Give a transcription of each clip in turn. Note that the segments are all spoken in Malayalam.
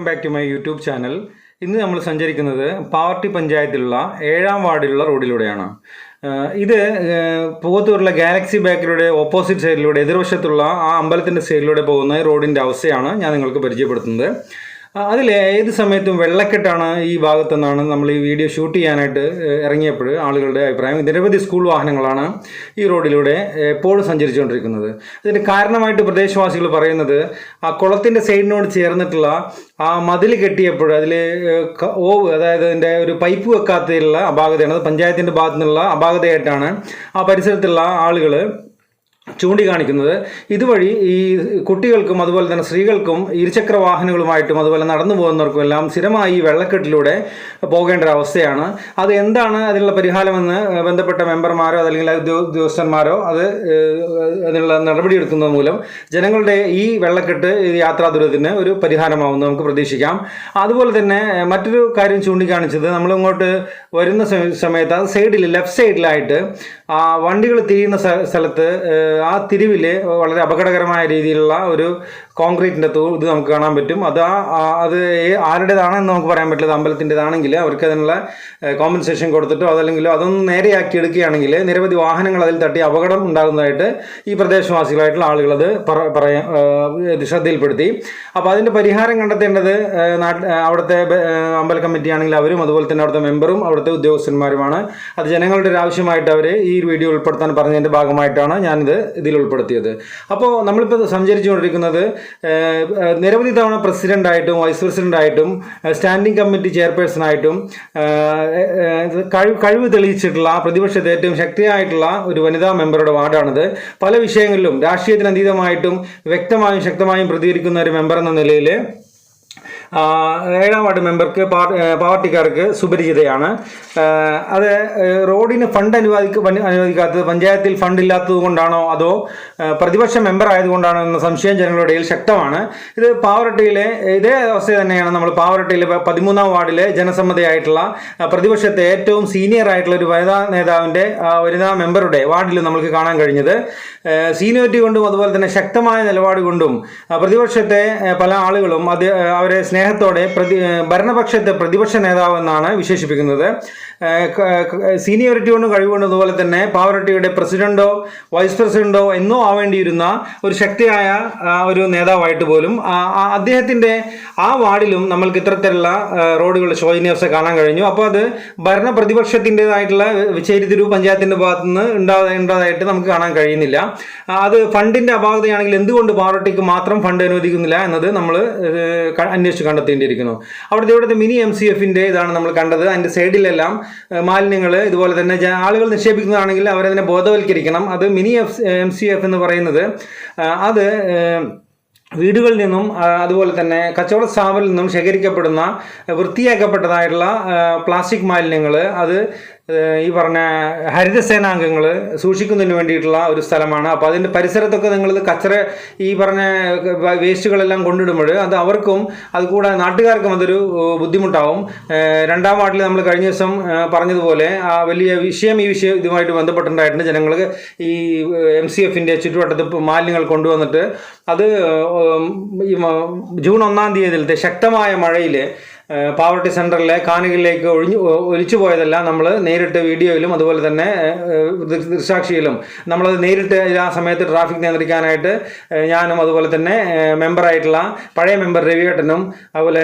Welcome back to my YouTube channel. ഇന്ന് നമ്മൾ സഞ്ചരിക്കുന്നത് പാവർട്ടി പഞ്ചായത്തിലുള്ള ഏഴാം വാർഡിലുള്ള റോഡിലൂടെയാണ്. ഇത് പുകത്തൂരുള്ള ഗാലക്സി ബാക്കിലൂടെ ഓപ്പോസിറ്റ് സൈഡിലൂടെ എതിർവശത്തുള്ള ആ അമ്പലത്തിന്റെ സൈഡിലൂടെ പോകുന്ന റോഡിന്റെ അവസ്ഥയാണ് ഞാൻ നിങ്ങൾക്ക് പരിചയപ്പെടുത്തുന്നത്. അതിൽ ഏത് സമയത്തും വെള്ളക്കെട്ടാണ് ഈ ഭാഗത്തുനിന്നാണ് നമ്മൾ ഈ വീഡിയോ ഷൂട്ട് ചെയ്യാനായിട്ട് ഇറങ്ങിയപ്പോൾ ആളുകളുടെ അഭിപ്രായം. നിരവധി സ്കൂൾ വാഹനങ്ങളാണ് ഈ റോഡിലൂടെ എപ്പോഴും സഞ്ചരിച്ചുകൊണ്ടിരിക്കുന്നത്. ഇതിന് കാരണമായിട്ട് പ്രദേശവാസികൾ പറയുന്നത് ആ കുളത്തിന്റെ സൈഡിനോട് ചേർന്നിട്ടുള്ള ആ മതിൽ കെട്ടിയപ്പോൾ അതിൽ ഓവ് അതായത് അതിന്റെ ഒരു പൈപ്പ് വെക്കാത്തതിലുള്ള അപാകതയാണ്. അത് പഞ്ചായത്തിന്റെ ഭാഗത്തു നിന്നുള്ള അപാകതയായിട്ടാണ് ആ പരിസരത്തുള്ള ആളുകൾ ചൂണ്ടിക്കാണിക്കുന്നത്. ഇതുവഴി ഈ കുട്ടികൾക്കും അതുപോലെ തന്നെ സ്ത്രീകൾക്കും ഇരുചക്ര വാഹനങ്ങളുമായിട്ടും അതുപോലെ നടന്നു പോകുന്നവർക്കും എല്ലാം സ്ഥിരമായി ഈ വെള്ളക്കെട്ടിലൂടെ പോകേണ്ട ഒരു അവസ്ഥയാണ്. അത് എന്താണ് അതിനുള്ള പരിഹാരമെന്ന് ബന്ധപ്പെട്ട മെമ്പർമാരോ അതല്ലെങ്കിൽ ഉദ്യോഗസ്ഥന്മാരോ അത് അതിനുള്ള നടപടിയെടുക്കുന്നത് മൂലം ജനങ്ങളുടെ ഈ വെള്ളക്കെട്ട് യാത്രാ ദുരിതത്തിന് ഒരു പരിഹാരമാവുമെന്ന് നമുക്ക് പ്രതീക്ഷിക്കാം. അതുപോലെ തന്നെ മറ്റൊരു കാര്യം ചൂണ്ടിക്കാണിച്ചത് നമ്മൾ ഇങ്ങോട്ട് വരുന്ന സമയ- സമയത്ത് അത് സൈഡിൽ ലെഫ്റ്റ് സൈഡിലായിട്ട് വണ്ടികൾ തിരിയുന്ന സ്ഥലത്ത് ആ തിരിവിൽ വളരെ അപകടകരമായ രീതിയിലുള്ള ഒരു കോൺക്രീറ്റിന്റെ തൂ ഇത് നമുക്ക് കാണാൻ പറ്റും. അത് ആ അത് ആരുടേതാണെന്ന് നമുക്ക് പറയാൻ പറ്റില്ല. അമ്പലത്തിന്റെതാണെങ്കിൽ അവർക്ക് അതിനുള്ള കോമ്പൻസേഷൻ കൊടുത്തിട്ടോ അതല്ലെങ്കിലോ അതൊന്ന് നേരെയാക്കി എടുക്കുകയാണെങ്കിൽ നിരവധി വാഹനങ്ങൾ അതിൽ തട്ടി അപകടം ഉണ്ടാകുന്നതായിട്ട് ഈ പ്രദേശവാസികളായിട്ടുള്ള ആളുകൾ അത് പറ- പറയാൻ ശ്രദ്ധയിൽപ്പെടുത്തി. അപ്പോൾ അതിന്റെ പരിഹാരം കണ്ടെത്തേണ്ടത് നാട്ട് അവിടുത്തെ അമ്പല കമ്മിറ്റി ആണെങ്കിൽ അവരും അതുപോലെ തന്നെ അവിടുത്തെ മെമ്പറും അവിടുത്തെ ഉദ്യോഗസ്ഥന്മാരുമാണ്. അത് ജനങ്ങളുടെ ഒരു ആവശ്യമായിട്ട് അവർ ഈ വീഡിയോ ഉൾപ്പെടുത്താൻ പറഞ്ഞതിന്റെ ഭാഗമായിട്ടാണ് ഞാനിത് ഇതിൽ ഉൾപ്പെടുത്തിയത് അപ്പോൾ നമ്മളിപ്പോൾ സഞ്ചരിച്ചുകൊണ്ടിരിക്കുന്നത് നിരവധി തവണ പ്രസിഡന്റായിട്ടും വൈസ് പ്രസിഡന്റായിട്ടും സ്റ്റാൻഡിംഗ് കമ്മിറ്റി ചെയർപേഴ്സണായിട്ടും കഴിവ് കഴിവ് തെളിയിച്ചിട്ടുള്ള പ്രതിപക്ഷത്തെ ഏറ്റവും ശക്തിയായിട്ടുള്ള ഒരു വനിതാ മെമ്പറുടെ വാർഡാണിത്. പല വിഷയങ്ങളിലും രാഷ്ട്രീയത്തിന് അതീതമായിട്ടും വ്യക്തമായും ശക്തമായും പ്രതികരിക്കുന്ന ഒരു മെമ്പർ എന്ന നിലയിൽ ഏഴാം വാർഡ് മെമ്പർക്ക് പാർട്ടിക്കാർക്ക് സുപരിചിതയാണ്. അത് റോഡിന് ഫണ്ട് അനുവദിക്ക അനുവദിക്കാത്തത് പഞ്ചായത്തിൽ ഫണ്ട് ഇല്ലാത്തത് കൊണ്ടാണോ അതോ പ്രതിപക്ഷ മെമ്പർ ആയതുകൊണ്ടാണോ എന്ന സംശയം ജനങ്ങളുടെ ഇടയിൽ ശക്തമാണ്. ഇത് പാവറട്ടിയിലെ ഇതേ അവസ്ഥ തന്നെയാണ് നമ്മൾ പാവറട്ടിയിലെ പതിമൂന്നാം വാർഡിലെ ജനസമ്മതയായിട്ടുള്ള പ്രതിപക്ഷത്തെ ഏറ്റവും സീനിയർ ആയിട്ടുള്ള ഒരു വനിതാ നേതാവിന്റെ വനിതാ മെമ്പറുടെ വാർഡിൽ നമുക്ക് കാണാൻ കഴിഞ്ഞത്. സീനിയോറിറ്റി കൊണ്ടും അതുപോലെ തന്നെ ശക്തമായ നിലപാട് കൊണ്ടും പ്രതിപക്ഷത്തെ പല ആളുകളും അത് അവരെ സ്നേഹത്തോടെ പ്രതി ഭരണപക്ഷത്തെ പ്രതിപക്ഷ നേതാവെന്നാണ് വിശേഷിപ്പിക്കുന്നത്. സീനിയോറിറ്റി കൊണ്ടും കഴിവുകൊണ്ടും അതുപോലെ തന്നെ പാവറട്ടിയുടെ പ്രസിഡന്റോ വൈസ് പ്രസിഡന്റോ എന്നോ ആവേണ്ടിയിരുന്ന ഒരു ശക്തിയായ ഒരു നേതാവായിട്ട് പോലും അദ്ദേഹത്തിന്റെ ആ, വാർഡിലും നമ്മൾക്ക് ഇത്തരത്തിലുള്ള റോഡുകൾ ശോചനീയാവസ്ഥ കാണാൻ കഴിഞ്ഞു. അപ്പോൾ അത് ഭരണ പ്രതിപക്ഷത്തിന്റെതായിട്ടുള്ള ചേരിതിരു പഞ്ചായത്തിന്റെ ഭാഗത്തു നിന്ന് ഉണ്ടാകേണ്ടതായിട്ട് നമുക്ക് കാണാൻ കഴിയുന്നില്ല. അത് ഫണ്ടിന്റെ അപാകതയാണെങ്കിൽ എന്തുകൊണ്ട് പാവറട്ടിക്ക് മാത്രം ഫണ്ട് അനുവദിക്കുന്നില്ല എന്നത് നമ്മൾ അന്വേഷിച്ച് കണ്ടെത്തേണ്ടിയിരിക്കുന്നു അവിടുത്തെ ഇവിടുത്തെ മിനി എം സി എഫിന്റെ ഇതാണ് നമ്മൾ കണ്ടത്. അതിന്റെ സൈഡിലെല്ലാം മാലിന്യങ്ങൾ ഇതുപോലെ തന്നെ ആളുകൾ നിക്ഷേപിക്കുന്നതാണെങ്കിൽ അവരതിനെ ബോധവൽക്കരിക്കണം. അത് mini F M C F എന്ന് പറയുന്നത്. അത് വീടുകളിൽ നിന്നും അതുപോലെ തന്നെ കച്ചവട സ്ഥാപനത്തിൽ നിന്നും ശേഖരിക്കപ്പെടുന്ന വൃത്തിയാക്കപ്പെട്ടതായിട്ടുള്ള പ്ലാസ്റ്റിക് മാലിന്യങ്ങൾ അത് ഈ പറഞ്ഞ ഹരിതസേനാംഗങ്ങൾ സൂക്ഷിക്കുന്നതിന് വേണ്ടിയിട്ടുള്ള ഒരു സ്ഥലമാണ്. അപ്പോൾ അതിന്റെ പരിസരത്തൊക്കെ നിങ്ങൾ കച്ചറ ഈ പറഞ്ഞ വേസ്റ്റുകളെല്ലാം കൊണ്ടിടുമ്പോൾ അത് അവർക്കും അതുകൂടാതെ നാട്ടുകാർക്കും അതൊരു ബുദ്ധിമുട്ടാവും. രണ്ടാം വാർഡിൽ നമ്മൾ കഴിഞ്ഞ ദിവസം പറഞ്ഞതുപോലെ ആ വലിയ വിഷയം ഈ വിഷയം ഇതുമായിട്ട് ബന്ധപ്പെട്ടിട്ടുണ്ടായിട്ടുണ്ട്. ജനങ്ങൾ ഈ എം സി എഫിന്റെ ചുറ്റുവട്ടത്ത് മാലിന്യങ്ങൾ കൊണ്ടുവന്നിട്ട് അത് ഈ ജൂൺ ഒന്നാം തീയതിയിലത്തെ ശക്തമായ മഴയിൽ പാവർട്ടി സെന്ററിലെ കാനുകളിലേക്ക് ഒഴിഞ്ഞു ഒലിച്ചു പോയതെല്ലാം നമ്മൾ നേരിട്ട് വീഡിയോയിലും അതുപോലെ തന്നെ ഏഹ്, ദൃ- ദൃക്സാക്ഷിയിലും നമ്മളത് നേരിട്ട് ആ സമയത്ത് ട്രാഫിക് നിയന്ത്രിക്കാനായിട്ട് ഞാനും അതുപോലെ തന്നെ മെമ്പറായിട്ടുള്ള പഴയ മെമ്പർ രവിയേട്ടനും അതുപോലെ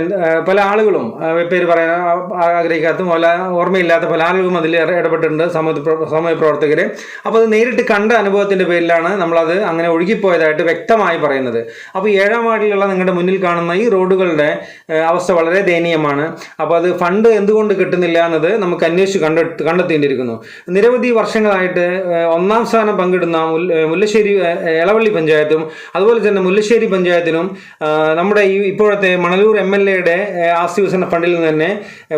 പല ആളുകളും പേര് പറയാൻ ആഗ്രഹിക്കാത്ത പല ഓർമ്മയില്ലാത്ത പല ആളുകളും അതിൽ ഇട- ഇടപെട്ടിട്ടുണ്ട് സമൂഹ സമൂഹ പ്രവർത്തകർ അപ്പോൾ അത് നേരിട്ട് കണ്ട അനുഭവത്തിന്റെ പേരിലാണ് നമ്മളത് അങ്ങനെ ഒഴുകിപ്പോയതായിട്ട് വ്യക്തമായി പറയുന്നത്. അപ്പോൾ ഏഴാം വാർഡിലുള്ള നിങ്ങളുടെ മുന്നിൽ കാണുന്ന ഈ റോഡുകളുടെ അവസ്ഥ വളരെ ദയനീയമാണ് അപ്പോൾ അത് ഫണ്ട് എന്തുകൊണ്ട് കിട്ടുന്നില്ല എന്നത് നമുക്ക് അന്വേഷിച്ച് കണ്ടെ കണ്ടെത്തേണ്ടിയിരിക്കുന്നു. നിരവധി വർഷങ്ങളായിട്ട് ഒന്നാം സ്ഥാനം പങ്കിടുന്ന മുല്ല- മുല്ലശ്ശേരി എളവള്ളി പഞ്ചായത്തും അതുപോലെ തന്നെ മുല്ലശ്ശേരി പഞ്ചായത്തിനും നമ്മുടെ ഈ ഇപ്പോഴത്തെ മണലൂർ എം എൽ എയുടെ ആസ്തി വികസന ഫണ്ടിൽ നിന്ന് തന്നെ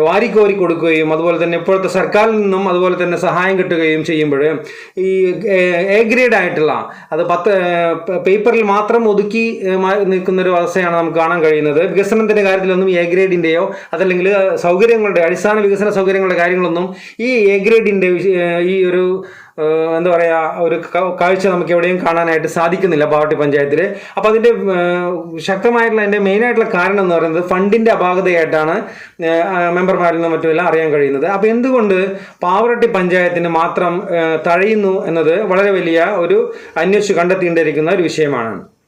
വാരിക്കോരി കൊടുക്കുകയും അതുപോലെ തന്നെ ഇപ്പോഴത്തെ സർക്കാരിൽ നിന്നും അതുപോലെ തന്നെ സഹായം കിട്ടുകയും ചെയ്യുമ്പോൾ ഈ എ ഗ്രേഡ് ആയിട്ടുള്ള അത് പത്ത് പേപ്പറിൽ മാത്രം ഒതുക്കി നിൽക്കുന്ന ഒരു അവസ്ഥയാണ് നമുക്ക് കാണാൻ കഴിയുന്നത്. വികസനത്തിന്റെ കാര്യത്തിലൊന്നും എ ഗ്രേഡിന്റെയോ അതല്ലെങ്കിൽ സൗകര്യങ്ങളുടെ അടിസ്ഥാന വികസന സൗകര്യങ്ങളുടെ കാര്യങ്ങളൊന്നും ഈ എ ഗ്രേഡിന്റെ ഈ ഒരു എന്താ പറയുക ഒരു കാഴ്ച നമുക്ക് എവിടെയും കാണാനായിട്ട് സാധിക്കുന്നില്ല പാവട്ടി പഞ്ചായത്തിൽ അപ്പോൾ അതിന്റെ ശക്തമായിട്ടുള്ള അതിന്റെ മെയിനായിട്ടുള്ള കാരണം എന്ന് പറയുന്നത് ഫണ്ടിന്റെ അപാകതയായിട്ടാണ് മെമ്പർമാരിൽ നിന്നും മറ്റുമെല്ലാം അറിയാൻ കഴിയുന്നത്. അപ്പോൾ എന്തുകൊണ്ട് പാവറട്ടി പഞ്ചായത്തിന് മാത്രം തഴയുന്നു എന്നത് വളരെ വലിയ ഒരു അന്വേഷിച്ച് കണ്ടെത്തിയിട്ടിരിക്കുന്ന ഒരു വിഷയമാണ്.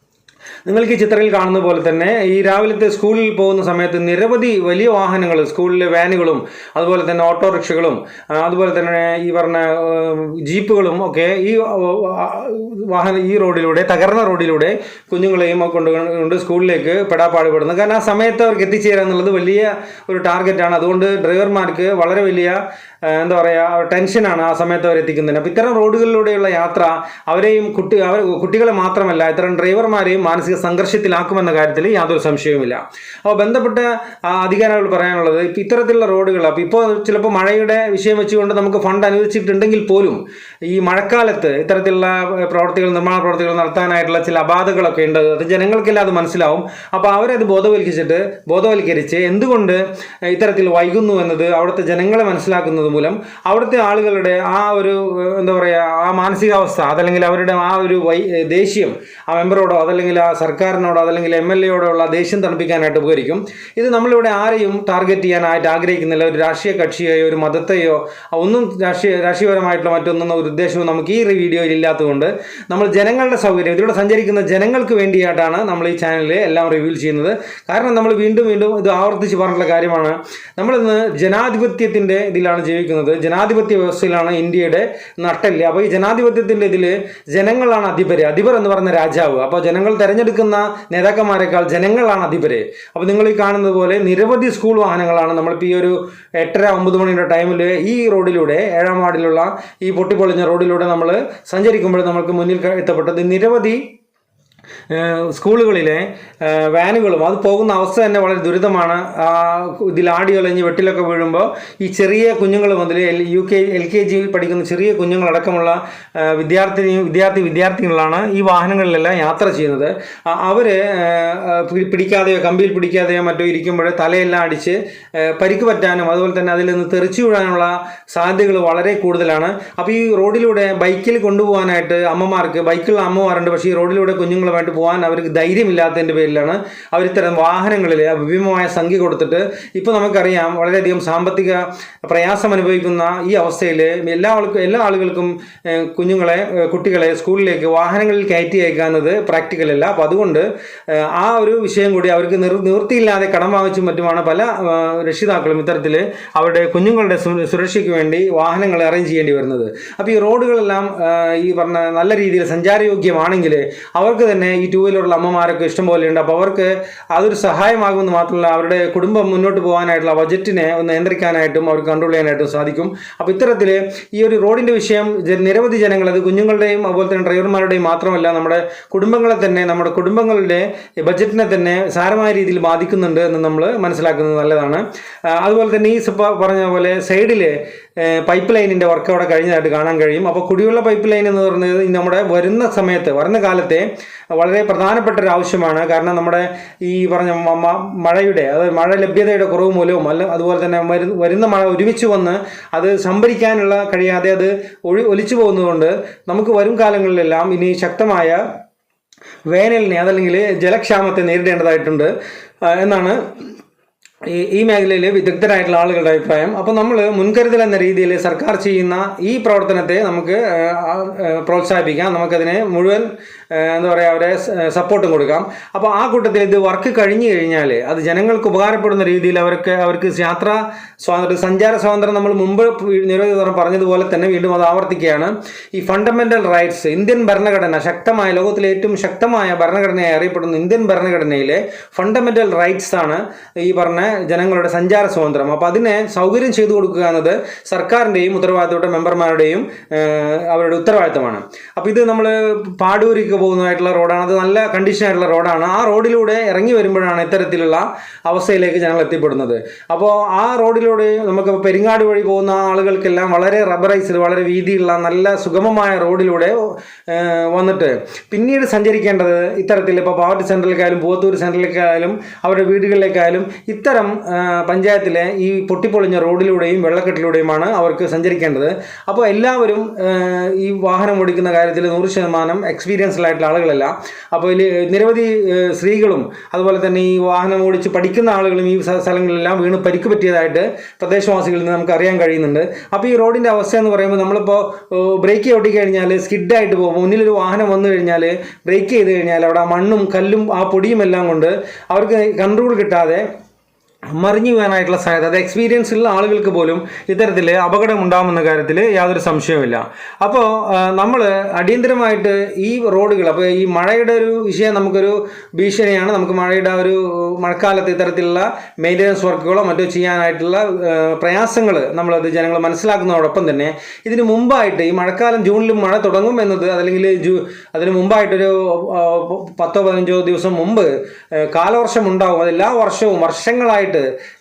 നിങ്ങൾക്ക് ചിത്രത്തിൽ കാണുന്ന പോലെ തന്നെ ഈ രാവിലത്തെ സ്കൂളിൽ പോകുന്ന സമയത്ത് നിരവധി വലിയ വാഹനങ്ങൾ സ്കൂളിലെ വാനുകളും അതുപോലെ തന്നെ ഓട്ടോറിക്ഷകളും അതുപോലെ തന്നെ ഈ പറഞ്ഞ ജീപ്പുകളും ഒക്കെ ഈ വാഹന ഈ റോഡിലൂടെ തകർന്ന റോഡിലൂടെ കുഞ്ഞുങ്ങളെയും കൊണ്ടുകൊണ്ട് കൊണ്ട് കൊണ്ട് സ്കൂളിലേക്ക് പെടാപ്പാടുപെടുന്നു. കാരണം ആ സമയത്ത് അവർക്ക് എത്തിച്ചേരുക എന്നുള്ളത് വലിയ ഒരു ടാർഗറ്റാണ്. അതുകൊണ്ട് ഡ്രൈവർമാർക്ക് വളരെ വലിയ എന്താ പറയുക ടെൻഷനാണ് ആ സമയത്ത് അവർ എത്തിക്കുന്നതിന് അപ്പോൾ ഇത്തരം റോഡുകളിലൂടെയുള്ള യാത്ര അവരെയും കുട്ടി അവർ കുട്ടികളെ മാത്രമല്ല ഇത്തരം ഡ്രൈവർമാരെയും മാനസിക സംഘർഷത്തിലാക്കുമെന്ന കാര്യത്തിൽ യാതൊരു സംശയവുമില്ല. അപ്പോൾ ബന്ധപ്പെട്ട അധികാരികൾ പറയാനുള്ളത് ഇപ്പോൾ ഇത്തരത്തിലുള്ള റോഡുകൾ അപ്പോൾ ഇപ്പോൾ ചിലപ്പോൾ മഴയുടെ വിഷയം വെച്ചുകൊണ്ട് നമുക്ക് ഫണ്ട് അനുവദിച്ചിട്ടുണ്ടെങ്കിൽ പോലും ഈ മഴക്കാലത്ത് ഇത്തരത്തിലുള്ള പ്രവർത്തികൾ നിർമ്മാണ പ്രവർത്തികൾ നടത്താനായിട്ടുള്ള ചില അപാധകളൊക്കെ ഉണ്ട്. അത് ജനങ്ങൾക്കെല്ലാം അത് മനസ്സിലാവും. അപ്പോൾ അവരത് ബോധവൽക്കരിച്ചിട്ട് ബോധവൽക്കരിച്ച് എന്തുകൊണ്ട് ഇത്തരത്തിൽ വൈകുന്നു എന്നത് അവിടുത്തെ ജനങ്ങളെ മനസ്സിലാക്കുന്നത് മൂലം അവിടുത്തെ ആളുകളുടെ ആ ഒരു എന്താ പറയുക ആ മാനസികാവസ്ഥ അതല്ലെങ്കിൽ അവരുടെ ആ ഒരു വൈ ദേഷ്യം ആ മെമ്പറോടോ അതല്ലെങ്കിൽ ആ സർക്കാരിനോടോ അതല്ലെങ്കിൽ എം എൽ എയോടോ ഉള്ള ദേഷ്യം തണുപ്പിക്കാനായിട്ട് ഉപകരിക്കും. ഇത് നമ്മളിവിടെ ആരെയും ടാർഗറ്റ് ചെയ്യാനായിട്ട് ആഗ്രഹിക്കുന്നില്ല. ഒരു രാഷ്ട്രീയ കക്ഷിയെയോ ഒരു മതത്തെയോ ഒന്നും രാഷ്ട്രീയ രാഷ്ട്രീയപരമായിട്ടുള്ള മറ്റൊന്നും ഒരു ഉദ്ദേശവും നമുക്ക് ഈ വീഡിയോയിൽ ഇല്ലാത്തതുകൊണ്ട് നമ്മൾ ജനങ്ങളുടെ സൗകര്യം ഇതിലൂടെ സഞ്ചരിക്കുന്ന ജനങ്ങൾക്ക് വേണ്ടിയായിട്ടാണ് നമ്മൾ ഈ ചാനലിൽ എല്ലാം റിവ്യൂ ചെയ്യുന്നത്. കാരണം നമ്മൾ വീണ്ടും വീണ്ടും ഇത് ആവർത്തിച്ച് പറഞ്ഞിട്ടുള്ള കാര്യമാണ്. നമ്മളിന്ന് ജനാധിപത്യത്തിന്റെ ഇതിലാണ് ജീവിക്കുന്നത് ജനാധിപത്യ വ്യവസ്ഥയിലാണ് ഇന്ത്യയുടെ നട്ടൽ അപ്പോൾ ഈ ജനാധിപത്യത്തിന്റെ ഇതിൽ ജനങ്ങളാണ് അധിപര്. അധിപർ എന്ന് പറയുന്ന രാജാവ്. അപ്പോൾ ജനങ്ങൾ തിരഞ്ഞെടുക്കുന്ന നേതാക്കന്മാരെക്കാൾ ജനങ്ങളാണ് അധിപര്. അപ്പോൾ നിങ്ങൾ ഈ കാണുന്നത് പോലെ നിരവധി സ്കൂൾ വാഹനങ്ങളാണ് നമ്മളിപ്പോൾ ഈ ഒരു എട്ടര ഒമ്പത് മണിയുടെ ടൈമിൽ ഈ റോഡിലൂടെ ഏഴാം വാർഡിലുള്ള ഈ പൊട്ടിപ്പൊളിഞ്ഞ റോഡിലൂടെ നമ്മൾ സഞ്ചരിക്കുമ്പോൾ നമ്മൾക്ക് മുന്നിൽ എത്തപ്പെട്ടത് നിരവധി സ്കൂളുകളിലെ വാനുകളും അത് പോകുന്ന അവസ്ഥ തന്നെ വളരെ ദുരിതമാണ്. ഇതിൽ ആടിയോ അല്ലെങ്കിൽ വെട്ടിലൊക്കെ വീഴുമ്പോൾ ഈ ചെറിയ കുഞ്ഞുങ്ങൾ മുതൽ U K L K G പഠിക്കുന്ന ചെറിയ കുഞ്ഞുങ്ങളടക്കമുള്ള വിദ്യാർത്ഥി വിദ്യാർത്ഥി വിദ്യാർത്ഥികളാണ് ഈ വാഹനങ്ങളിലെല്ലാം യാത്ര ചെയ്യുന്നത്. അവർ പിടിക്കാതെയോ കമ്പിയിൽ പിടിക്കാതെയോ മറ്റോ ഇരിക്കുമ്പോൾ തലയെല്ലാം അടിച്ച് പരിക്ക് പറ്റാനും അതുപോലെ തന്നെ അതിൽ നിന്ന് തെറിച്ചു വീഴാനുള്ള സാധ്യതകൾ വളരെ കൂടുതലാണ്. അപ്പോൾ ഈ റോഡിലൂടെ ബൈക്കിൽ കൊണ്ടുപോകാനായിട്ട് അമ്മമാർക്ക് ബൈക്കിലുള്ള അമ്മമാരുണ്ട് പക്ഷേ ഈ റോഡിലൂടെ കുഞ്ഞുങ്ങളുമായിട്ട് പോകാൻ അവർക്ക് ധൈര്യമില്ലാത്തതിന്റെ പേരിലാണ് അവർ ഇത്തരം വാഹനങ്ങളിൽ ഭീമമായ സംഖ്യ കൊടുത്തിട്ട് ഇപ്പോൾ നമുക്കറിയാം വളരെയധികം സാമ്പത്തിക പ്രയാസം അനുഭവിക്കുന്ന ഈ അവസ്ഥയിൽ എല്ലാ ആൾക്കും എല്ലാ ആളുകൾക്കും കുഞ്ഞുങ്ങളെ കുട്ടികളെ സ്കൂളിലേക്ക് വാഹനങ്ങളിൽ കയറ്റി അയക്കാവുന്നത് പ്രാക്ടിക്കൽ അല്ല. അപ്പോൾ അതുകൊണ്ട് ആ ഒരു വിഷയം കൂടി അവർക്ക് നിർ നിവൃത്തിയില്ലാതെ കടം വാങ്ങിച്ചും മറ്റുമാണ് പല രക്ഷിതാക്കളും ഇത്തരത്തിൽ അവരുടെ കുഞ്ഞുങ്ങളുടെ സുരക്ഷയ്ക്ക് വേണ്ടി വാഹനങ്ങൾ അറേഞ്ച് ചെയ്യേണ്ടി വരുന്നത്. അപ്പോൾ ഈ റോഡുകളെല്ലാം ഈ പറഞ്ഞ നല്ല രീതിയിൽ സഞ്ചാരയോഗ്യമാണെങ്കിൽ അവർക്ക് തന്നെ ഈ ടൂ വീലറുള്ള അമ്മമാരൊക്കെ ഇഷ്ടം ഉണ്ട്. അപ്പോൾ അവർക്ക് അതൊരു സഹായമാകുമെന്ന് മാത്രമല്ല അവരുടെ കുടുംബം മുന്നോട്ട് പോകാനായിട്ടുള്ള ബജറ്റിനെ ഒന്ന് നിയന്ത്രിക്കാനായിട്ടും അവർക്ക് കൺട്രോൾ ചെയ്യാനായിട്ടും സാധിക്കും. അപ്പോൾ ഇത്തരത്തിൽ ഈ ഒരു റോഡിന്റെ വിഷയം നിരവധി ജനങ്ങൾ അത് കുഞ്ഞുങ്ങളുടെയും അതുപോലെ തന്നെ ഡ്രൈവർമാരുടെയും മാത്രമല്ല നമ്മുടെ കുടുംബങ്ങളെ തന്നെ നമ്മുടെ കുടുംബങ്ങളുടെ ബജറ്റിനെ തന്നെ സാരമായ രീതിയിൽ ബാധിക്കുന്നുണ്ട് എന്ന് നമ്മൾ മനസ്സിലാക്കുന്നത് നല്ലതാണ്. അതുപോലെ തന്നെ ഈ പറഞ്ഞ പോലെ സൈഡിൽ പൈപ്പ് ലൈനിന്റെ വർക്ക് അവിടെ കഴിഞ്ഞതായിട്ട് കാണാൻ കഴിയും. അപ്പോൾ കുടിവെള്ള പൈപ്പ് ലൈൻ എന്ന് പറയുന്നത് നമ്മുടെ വരുന്ന സമയത്ത് വരുന്ന കാലത്തെ വളരെ പ്രധാനപ്പെട്ട ഒരു ആവശ്യമാണ്. കാരണം നമ്മുടെ ഈ പറഞ്ഞ മഴയുടെ അതായത് മഴ ലഭ്യതയുടെ കുറവ് മൂലവും അല്ല അതുപോലെ തന്നെ വരുന്ന മഴ ഒരുമിച്ച് വന്ന് അത് സംഭരിക്കാനുള്ള കഴിയാതെ അത് ഒഴി ഒലിച്ചു പോകുന്നതുകൊണ്ട് നമുക്ക് വരും കാലങ്ങളിലെല്ലാം ഇനി ശക്തമായ വേനലിനെ അതല്ലെങ്കിൽ ജലക്ഷാമത്തെ നേരിടേണ്ടതായിട്ടുണ്ട്. എന്നാണ് ഈ ഈ മേഖലയിൽ വിദഗ്ധരായിട്ടുള്ള ആളുകളുടെ അഭിപ്രായം. അപ്പോൾ നമ്മൾ മുൻകരുതൽ എന്ന രീതിയിൽ സർക്കാർ ചെയ്യുന്ന ഈ പ്രവർത്തനത്തെ നമുക്ക് പ്രോത്സാഹിപ്പിക്കാം. നമുക്കതിനെ മുഴുവൻ എന്താ പറയുക അവരെ സപ്പോർട്ടും കൊടുക്കാം. അപ്പോൾ ആ കൂട്ടത്തിൽ ഇത് വർക്ക് കഴിഞ്ഞു കഴിഞ്ഞാൽ അത് ജനങ്ങൾക്ക് ഉപകാരപ്പെടുന്ന രീതിയിൽ അവർക്ക് അവർക്ക് യാത്രാ സ്വാതന്ത്ര്യം സഞ്ചാര സ്വാതന്ത്ര്യം നമ്മൾ മുമ്പ് നിരവധി തവണ പറഞ്ഞതുപോലെ തന്നെ വീണ്ടും അത് ആവർത്തിക്കുകയാണ്. ഈ ഫണ്ടമെന്റൽ റൈറ്റ്സ് ഇന്ത്യൻ ഭരണഘടന ശക്തമായ ലോകത്തിലെ ഏറ്റവും ശക്തമായ ഭരണഘടനയായി അറിയപ്പെടുന്ന ഇന്ത്യൻ ഭരണഘടനയിലെ ഫണ്ടമെന്റൽ റൈറ്റ്സ് ആണ് ഈ പറഞ്ഞ ജനങ്ങളുടെ സഞ്ചാര സ്വാതന്ത്ര്യം. അപ്പോൾ അതിനെ സൗകര്യം ചെയ്തു കൊടുക്കുക എന്നത് സർക്കാരിന്റെയും ഉത്തരവാദിത്തപ്പെട്ട മെമ്പർമാരുടെയും അവരുടെ ഉത്തരവാദിത്തമാണ്. അപ്പോൾ ഇത് നമ്മൾ പാടൂരിക്ക് പോകുന്നതായിട്ടുള്ള റോഡാണ്. അത് നല്ല കണ്ടീഷൻ ആയിട്ടുള്ള റോഡാണ്. ആ റോഡിലൂടെ ഇറങ്ങി വരുമ്പോഴാണ് ഇത്തരത്തിലുള്ള അവസ്ഥയിലേക്ക് ജനങ്ങൾ എത്തിപ്പെടുന്നത്. അപ്പോൾ ആ റോഡിലൂടെ നമുക്ക് പെരിങ്ങാട് വഴി പോകുന്ന ആളുകൾക്കെല്ലാം വളരെ റബ്ബറൈസ്ഡ് വളരെ വീതിയുള്ള നല്ല സുഗമമായ റോഡിലൂടെ വന്നിട്ട് പിന്നീട് സഞ്ചരിക്കേണ്ടത് ഇത്തരത്തിൽ ഇപ്പോൾ പാവർട്ടി സെന്ററിലേക്കായാലും പൂവത്തൂർ സെന്ററിലേക്കായാലും അവരുടെ വീടുകളിലേക്കായാലും ഇത്തരം പഞ്ചായത്തിലെ ഈ പൊട്ടിപ്പൊളിഞ്ഞ റോഡിലൂടെയും വെള്ളക്കെട്ടിലൂടെയുമാണ് അവർക്ക് സഞ്ചരിക്കേണ്ടത്. അപ്പോൾ എല്ലാവരും ഈ വാഹനം ഓടിക്കുന്ന കാര്യത്തിൽ നൂറ് ശതമാനം എക്സ്പീരിയൻസ്ഡ് ആയിട്ടുള്ള ആളുകളല്ല. അപ്പോൾ ഇതിൽ നിരവധി സ്ത്രീകളും അതുപോലെ തന്നെ ഈ വാഹനം ഓടിച്ച് പഠിക്കുന്ന ആളുകളും ഈ സ്ഥ- സ്ഥലങ്ങളിലെല്ലാം വീണ് പരിക്ക് പറ്റിയതായിട്ട് പ്രദേശവാസികളിൽ നിന്ന് നമുക്ക് അറിയാൻ കഴിയുന്നുണ്ട്. അപ്പോൾ ഈ റോഡിന്റെ അവസ്ഥ എന്ന് പറയുമ്പോൾ നമ്മളിപ്പോൾ ബ്രേക്ക് ഒട്ടിക്കഴിഞ്ഞാൽ കഴിഞ്ഞാൽ സ്കിഡായിട്ട് പോകും. മുന്നിലൊരു വാഹനം വന്നു കഴിഞ്ഞാൽ ബ്രേക്ക് ചെയ്ത് കഴിഞ്ഞാൽ അവിടെ മണ്ണും കല്ലും ആ പൊടിയും എല്ലാം കൊണ്ട് അവർക്ക് കൺട്രോൾ കിട്ടാതെ മറിഞ്ഞു വീഴാനായിട്ടുള്ള സാധ്യത അത് എക്സ്പീരിയൻസ് ഉള്ള ആളുകൾക്ക് പോലും ഇത്തരത്തിൽ അപകടം ഉണ്ടാകുമെന്ന കാര്യത്തിൽ യാതൊരു സംശയവുമില്ല. അപ്പോൾ നമ്മൾ അടിയന്തരമായിട്ട് ഈ റോഡുകൾ അപ്പോൾ ഈ മഴയുടെ ഒരു വിഷയം നമുക്കൊരു ഭീഷണിയാണ്. നമുക്ക് മഴയുടെ ഒരു മഴക്കാലത്ത് ഇത്തരത്തിലുള്ള മെയിന്റനൻസ് വർക്കുകളോ മറ്റോ ചെയ്യാനായിട്ടുള്ള പ്രയാസങ്ങൾ നമ്മളത് ജനങ്ങൾ മനസ്സിലാക്കുന്നതോടൊപ്പം തന്നെ ഇതിന് മുമ്പായിട്ട് ഈ മഴക്കാലം ജൂണിലും മഴ തുടങ്ങും എന്നത് അല്ലെങ്കിൽ ജൂ അതിന് മുമ്പായിട്ടൊരു പത്തോ പതിനഞ്ചോ ദിവസം മുമ്പ് കാലവർഷം ഉണ്ടാകും അത് എല്ലാ വർഷവും വർഷങ്ങളായിട്ട്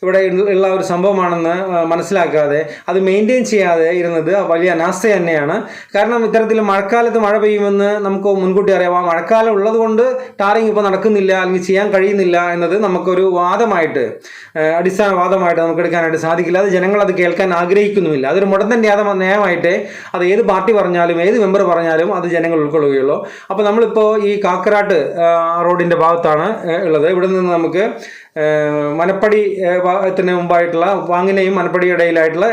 ഇവിടെ ഉള്ള ഒരു സംഭവമാണെന്ന് മനസ്സിലാക്കാതെ അത് മെയിന്റെയിൻ ചെയ്യാതെ ഇരുന്നത് വലിയ അനാസ്ഥ തന്നെയാണ്. കാരണം ഇത്തരത്തിൽ മഴക്കാലത്ത് മഴ പെയ്യുമെന്ന് നമുക്ക് മുൻകൂട്ടി അറിയാം. ആ മഴക്കാലം ഉള്ളതുകൊണ്ട് ടാറിങ് ഇപ്പോൾ നടക്കുന്നില്ല അല്ലെങ്കിൽ ചെയ്യാൻ കഴിയുന്നില്ല എന്നത് നമുക്കൊരു വാദമായിട്ട് അടിസ്ഥാന വാദമായിട്ട് നമുക്ക് എടുക്കാനായിട്ട് സാധിക്കില്ല. അത് ജനങ്ങൾ അത് കേൾക്കാൻ ആഗ്രഹിക്കുന്നുമില്ല. അതൊരു മുടന്തൻ ന്യായ നയമായിട്ട് അത് ഏത് പാർട്ടി പറഞ്ഞാലും ഏത് മെമ്പർ പറഞ്ഞാലും അത് ജനങ്ങൾ ഉൾക്കൊള്ളുകയുള്ളൂ. അപ്പോൾ നമ്മളിപ്പോൾ ഈ കാക്കരാട്ട് റോഡിന്റെ ഭാഗത്താണ് ഉള്ളത്. ഇവിടെ നിന്ന് നമുക്ക് മനപ്പടി ത്തിന് മുമ്പായിട്ടുള്ള വാങ്ങിനെയും മനപ്പടി ഇടയിലായിട്ടുള്ള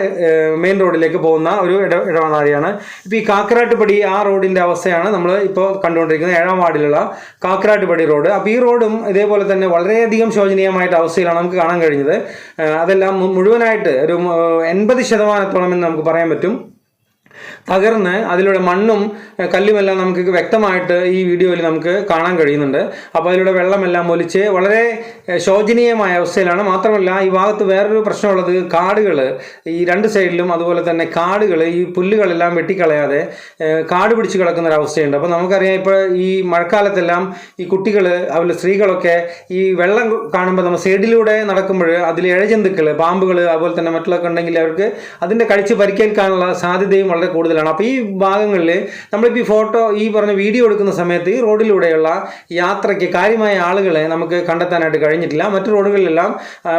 മെയിൻ റോഡിലേക്ക് പോകുന്ന ഒരു ഇട ഇടവനാഴിയാണ്. ഇപ്പോൾ ഈ കാക്കരാട്ടുപടി ആ റോഡിന്റെ അവസ്ഥയാണ് നമ്മൾ ഇപ്പോൾ കണ്ടുകൊണ്ടിരിക്കുന്നത്. ഏഴാം വാർഡിലുള്ള കാക്കരാട്ടുപടി റോഡ്. അപ്പോൾ ഈ റോഡും ഇതേപോലെ തന്നെ വളരെയധികം ശോചനീയമായിട്ട് അവസ്ഥയിലാണ് നമുക്ക് കാണാൻ കഴിഞ്ഞത്. അതെല്ലാം മുഴുവനായിട്ട് ഒരു എൺപത് ശതമാനത്തോളം എന്ന് നമുക്ക് പറയാൻ പറ്റും. തകർന്ന് അതിലൂടെ മണ്ണും കല്ലുമെല്ലാം നമുക്ക് വ്യക്തമായിട്ട് ഈ വീഡിയോയിൽ നമുക്ക് കാണാൻ കഴിയുന്നുണ്ട്. അപ്പോൾ അതിലൂടെ വെള്ളമെല്ലാം ഒലിച്ച് വളരെ ശോചനീയമായ അവസ്ഥയിലാണ്. മാത്രമല്ല ഈ ഭാഗത്ത് വേറൊരു പ്രശ്നമുള്ളത് കാടുകൾ ഈ രണ്ട് സൈഡിലും അതുപോലെ തന്നെ കാടുകൾ ഈ പുല്ലുകളെല്ലാം വെട്ടിക്കളയാതെ കാട് പിടിച്ച് കിടക്കുന്ന ഒരു അവസ്ഥയുണ്ട്. അപ്പോൾ നമുക്കറിയാം ഇപ്പോൾ ഈ മഴക്കാലത്തെല്ലാം ഈ കുട്ടികൾ അതുപോലെ സ്ത്രീകളൊക്കെ ഈ വെള്ളം കാണുമ്പോൾ നമ്മൾ സൈഡിലൂടെ നടക്കുമ്പോൾ അതിൽ ഇഴജന്തുക്കൾ പാമ്പുകൾ അതുപോലെ തന്നെ മറ്റുള്ളതൊക്കെ ഉണ്ടെങ്കിൽ അവർക്ക് അതിന്റെ കഴിച്ച് പരിക്കേൽക്കാനുള്ള സാധ്യതയും വളരെ കൂടുതലാണ്. അപ്പോൾ ഈ ഭാഗങ്ങളിൽ നമ്മളിപ്പോൾ ഈ ഫോട്ടോ ഈ പറഞ്ഞ വീഡിയോ എടുക്കുന്ന സമയത്ത് ഈ റോഡിലൂടെയുള്ള യാത്രയ്ക്ക് കാര്യമായ ആളുകളെ നമുക്ക് കണ്ടെത്താനായിട്ട് കഴിഞ്ഞിട്ടില്ല. മറ്റു റോഡുകളിലെല്ലാം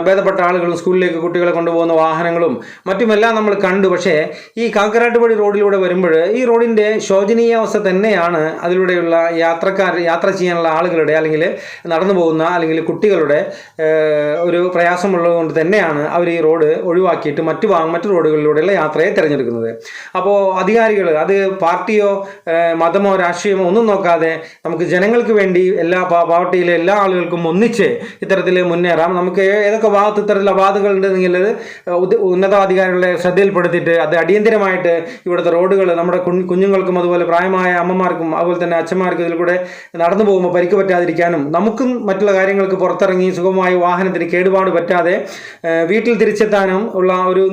ഭേദപ്പെട്ട ആളുകളും സ്കൂളിലേക്ക് കുട്ടികളെ കൊണ്ടുപോകുന്ന വാഹനങ്ങളും മറ്റുമെല്ലാം നമ്മൾ കണ്ടു. പക്ഷേ ഈ കാക്കരാട്ടുപടി റോഡിലൂടെ വരുമ്പോൾ ഈ റോഡിന്റെ ശോചനീയാവസ്ഥ തന്നെയാണ് അതിലൂടെയുള്ള യാത്രക്കാർ യാത്ര ചെയ്യാനുള്ള ആളുകളുടെ അല്ലെങ്കിൽ നടന്നു പോകുന്ന അല്ലെങ്കിൽ കുട്ടികളുടെ ഒരു പ്രയാസമുള്ളത് കൊണ്ട് തന്നെയാണ് അവർ ഈ റോഡ് ഒഴിവാക്കിയിട്ട് മറ്റു മറ്റു റോഡുകളിലൂടെയുള്ള യാത്രയെ തിരഞ്ഞെടുക്കുന്നത്. അപ്പോൾ അധികാരികൾ അത് പാർട്ടിയോ മതമോ രാഷ്ട്രീയമോ ഒന്നും നോക്കാതെ നമുക്ക് ജനങ്ങൾക്ക് വേണ്ടി എല്ലാ പാവർട്ടിയിലെ എല്ലാ ആളുകൾക്കും ഒന്നിച്ച് ഇത്തരത്തിൽ മുന്നേറാം. നമുക്ക് ഏതൊക്കെ ഭാഗത്ത് ഇത്തരത്തിലുള്ള വാദങ്ങൾ ഉണ്ടെങ്കിൽ ഉന്നതാധികാരികളുടെ ശ്രദ്ധയിൽപ്പെടുത്തിയിട്ട് അത് അടിയന്തിരമായിട്ട് ഇവിടുത്തെ റോഡുകൾ നമ്മുടെ കുഞ്ഞുങ്ങൾക്കും അതുപോലെ പ്രായമായ അമ്മമാർക്കും അതുപോലെ തന്നെ അച്ഛന്മാർക്കും ഇതിൽ കൂടെ നടന്നു പോകുമ്പോൾ പരിക്ക് പറ്റാതിരിക്കാനും നമുക്കും മറ്റുള്ള കാര്യങ്ങൾക്ക് പുറത്തിറങ്ങി സുഖമായി വാഹനത്തിന് കേടുപാട് പറ്റാതെ വീട്ടിൽ തിരിച്ചെത്താനും ഉള്ള ഒരു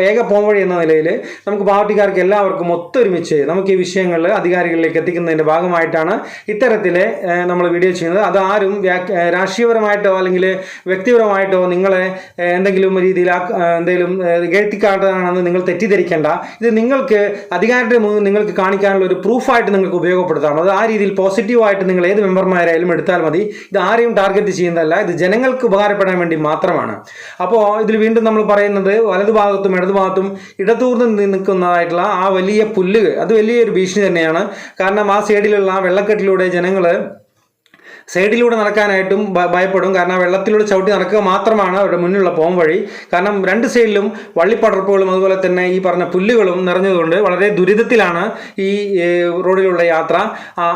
ഏക പോംവഴി എന്ന നിലയിൽ നമുക്ക് പാർട്ടിക്കാർക്ക് എല്ലാവർക്കും ഒത്തൊരുമിച്ച് നമുക്ക് ഈ വിഷയങ്ങൾ അധികാരികളിലേക്ക് എത്തിക്കുന്നതിന്റെ ഭാഗമായിട്ടാണ് ഇത്തരത്തിലെ നമ്മൾ വീഡിയോ ചെയ്യുന്നത്. അത് ആരും വ്യാ- ഏഹ്, അല്ലെങ്കിൽ വ്യക്തിപരമായിട്ടോ നിങ്ങളെ എന്തെങ്കിലും രീതിയിൽ എന്തെങ്കിലും എഴുത്തിക്കാട്ടാണെന്ന് നിങ്ങൾ തെറ്റിദ്ധരിക്കേണ്ട. ഇത് നിങ്ങൾക്ക് അധികാരത്തെ നിങ്ങൾക്ക് കാണിക്കാനുള്ള ഒരു പ്രൂഫായിട്ട് നിങ്ങൾക്ക് ഉപയോഗപ്പെടുത്താം. അത് ആ രീതിയിൽ പോസിറ്റീവായിട്ട് നിങ്ങൾ ഏത് മെമ്പർമാരായാലും എടുത്താൽ മതി. ഇത് ആരെയും ടാർഗറ്റ് ചെയ്യുന്നതല്ല. ഇത് ജനങ്ങൾക്ക് ഉപകാരപ്പെടാൻ വേണ്ടി മാത്രമാണ്. അപ്പോൾ ഇതിൽ വീണ്ടും നമ്മൾ പറയുന്നത് വലതുഭാഗത്തും ഇടതുഭാഗത്തും ഇടതൂർന്ന് നിൽക്കുന്നതായിട്ടുള്ള ആ വലിയ പുല്ല് അത് വലിയൊരു ഭീഷണി തന്നെയാണ്. കാരണം ആ സൈഡിലുള്ള ആ വെള്ളക്കെട്ടിലൂടെ ജനങ്ങൾ സൈഡിലൂടെ നടക്കാനായിട്ടും ഭയപ്പെടും. കാരണം വെള്ളത്തിലൂടെ ചവിട്ടി നടക്കുക മാത്രമാണ് അവരുടെ മുന്നിലുള്ള പോം വഴി. കാരണം രണ്ട് സൈഡിലും വള്ളിപ്പടർപ്പുകളും അതുപോലെ തന്നെ ഈ പറഞ്ഞ പുല്ലുകളും നിറഞ്ഞതുകൊണ്ട് വളരെ ദുരിതത്തിലാണ് ഈ റോഡിലുള്ള യാത്ര.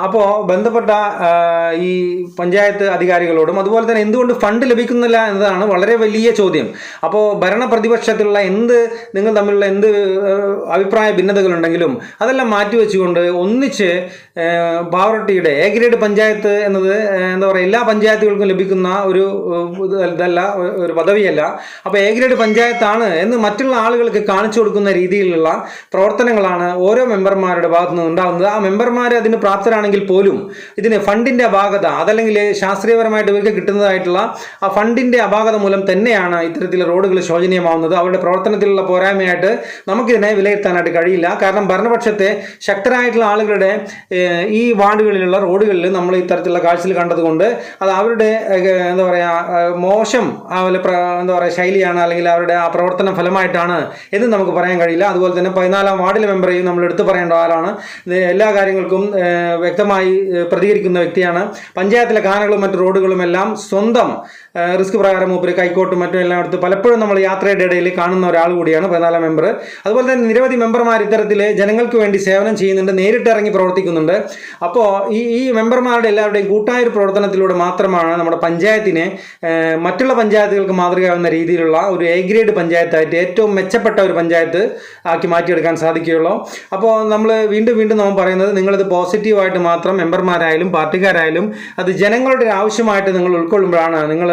അപ്പോൾ ബന്ധപ്പെട്ട ഈ പഞ്ചായത്ത് അധികാരികളോടും അതുപോലെ തന്നെ എന്തുകൊണ്ട് ഫണ്ട് ലഭിക്കുന്നില്ല എന്നതാണ് വളരെ വലിയ ചോദ്യം. അപ്പോൾ ഭരണ പ്രതിപക്ഷത്തിലുള്ള എന്ത് നിങ്ങൾ തമ്മിലുള്ള എന്ത് അഭിപ്രായ ഭിന്നതകളുണ്ടെങ്കിലും അതെല്ലാം മാറ്റിവെച്ചുകൊണ്ട് ഒന്നിച്ച് പാവറട്ടിയുടെ എ ഗ്രേഡ് പഞ്ചായത്ത് എന്നത് എന്താ പറയുക എല്ലാ പഞ്ചായത്തുകൾക്കും ലഭിക്കുന്ന ഒരു ഇതല്ല ഒരു പദവിയല്ല. അപ്പോൾ എ ഗ്രേഡ് പഞ്ചായത്താണ് എന്ന് മറ്റുള്ള ആളുകൾക്ക് കാണിച്ചു കൊടുക്കുന്ന രീതിയിലുള്ള പ്രവർത്തനങ്ങളാണ് ഓരോ മെമ്പർമാരുടെ ഭാഗത്തു നിന്ന് ഉണ്ടാകുന്നത്. ആ മെമ്പർമാർ അതിന് പ്രാപ്തരാണെങ്കിൽ പോലും ഇതിന് ഫണ്ടിന്റെ അപാകത അതല്ലെങ്കിൽ ശാസ്ത്രീയപരമായിട്ട് ഇവർക്ക് കിട്ടുന്നതായിട്ടുള്ള ആ ഫണ്ടിന്റെ അപാകത മൂലം തന്നെയാണ് ഇത്തരത്തിലെ റോഡുകൾ ശോചനീയമാവുന്നത്. അവരുടെ പ്രവർത്തനത്തിലുള്ള പോരായ്മയായിട്ട് നമുക്കിതിനെ വിലയിരുത്താനായിട്ട് കഴിയില്ല. കാരണം ഭരണപക്ഷത്തെ ശക്തരായിട്ടുള്ള ആളുകളുടെ ഈ വാർഡുകളിലുള്ള റോഡുകളിൽ നമ്മൾ ഇത്തരത്തിലുള്ള കാഴ്ചയിൽ കണ്ടതുകൊണ്ട് അത് അവരുടെ എന്താ പറയുക മോശം എന്താ പറയുക ശൈലിയാണ് അല്ലെങ്കിൽ അവരുടെ ആ പ്രവർത്തന ഫലമായിട്ടാണ് എന്ന് നമുക്ക് പറയാൻ കഴിയില്ല. അതുപോലെ തന്നെ പതിനാലാം വാർഡിലെ മെമ്പറേയും നമ്മൾ എടുത്തു പറയേണ്ട ആളാണ്. എല്ലാ കാര്യങ്ങൾക്കും വ്യക്തമായി പ്രതികരിക്കുന്ന വ്യക്തിയാണ്. പഞ്ചായത്തിലെ കാനകളും മറ്റു റോഡുകളും എല്ലാം സ്വന്തം റിസ്ക് പ്രകാരം മൂപ്പര് കൈക്കോട്ടും മറ്റും എല്ലാം എടുത്ത് പലപ്പോഴും നമ്മൾ യാത്രയുടെ ഇടയിൽ കാണുന്ന ഒരാൾ കൂടിയാണ് പതിനാലാം മെമ്പർ. അതുപോലെ തന്നെ നിരവധി മെമ്പർമാർ ഇത്തരത്തിൽ ജനങ്ങൾക്ക് വേണ്ടി സേവനം ചെയ്യുന്നുണ്ട് നേരിട്ട് ഇറങ്ങി പ്രവർത്തിക്കുന്നുണ്ട്. അപ്പോൾ ഈ ഈ മെമ്പർമാരുടെ എല്ലാവരുടെയും കൂട്ടായ ഒരു പ്രവർത്തനത്തിലൂടെ മാത്രമാണ് നമ്മുടെ പഞ്ചായത്തിനെ മറ്റുള്ള പഞ്ചായത്തുകൾക്ക് മാതൃകയാവുന്ന രീതിയിലുള്ള ഒരു എ ഗ്രേഡ് പഞ്ചായത്തായിട്ട് ഏറ്റവും മെച്ചപ്പെട്ട ഒരു പഞ്ചായത്ത് ആക്കി മാറ്റിയെടുക്കാൻ സാധിക്കുകയുള്ളൂ. അപ്പോൾ നമ്മൾ വീണ്ടും വീണ്ടും നമ്മൾ പറയുന്നത് നിങ്ങളിത് പോസിറ്റീവായിട്ട് മാത്രം മെമ്പർമാരായാലും പാർട്ടിക്കാരായാലും അത് ജനങ്ങളുടെ ഒരു ആവശ്യമായിട്ട് നിങ്ങൾ ഉൾക്കൊള്ളുമ്പോഴാണ് നിങ്ങൾ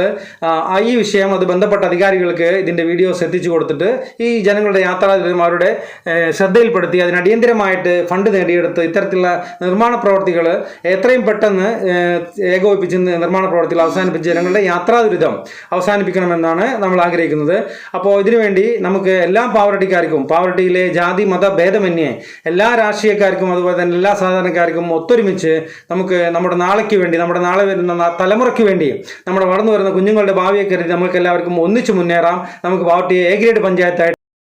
ഈ വിഷയം അത് ബന്ധപ്പെട്ട അധികാരികൾക്ക് ഇതിന്റെ വീഡിയോസ് എത്തിച്ചു കൊടുത്തിട്ട് ഈ ജനങ്ങളുടെ യാത്രാദിനം അവരുടെ ശ്രദ്ധയിൽപ്പെടുത്തി അതിന് അടിയന്തിരമായിട്ട് ഫണ്ട് നേടിയെടുത്ത് ഇത്തരത്തിലുള്ള നിർമ്മാണ പ്രവർത്തികൾ എത്രയും പെട്ടെന്ന് ഏകോപിപ്പിച്ച് നിർമ്മാണ പ്രവർത്തികൾ അവസാനിപ്പിച്ച് ജനങ്ങളുടെ യാത്രാ ദുരിതം അവസാനിപ്പിക്കണമെന്നാണ് നമ്മൾ ആഗ്രഹിക്കുന്നത്. അപ്പോൾ ഇതിനുവേണ്ടി നമുക്ക് എല്ലാ പാവറട്ടിക്കാർക്കും പാവറട്ടിയിലെ ജാതി മത ഭേദമന്യേ എല്ലാ രാഷ്ട്രീയക്കാർക്കും അതുപോലെ തന്നെ എല്ലാ സാധാരണക്കാർക്കും ഒത്തൊരുമിച്ച് നമുക്ക് നമ്മുടെ നാളേക്ക് വേണ്ടി നമ്മുടെ നാളെ വരുന്ന തലമുറയ്ക്ക് വേണ്ടി നമ്മുടെ വളർന്നു വരുന്ന കുഞ്ഞുങ്ങളുടെ ഭാവിയെ കരുതി നമുക്ക് എല്ലാവർക്കും ഒന്നിച്ചു മുന്നേറാം. നമുക്ക് പാവറട്ടിയെ എ ഗ്രേഡ് പഞ്ചായത്തായിട്ട്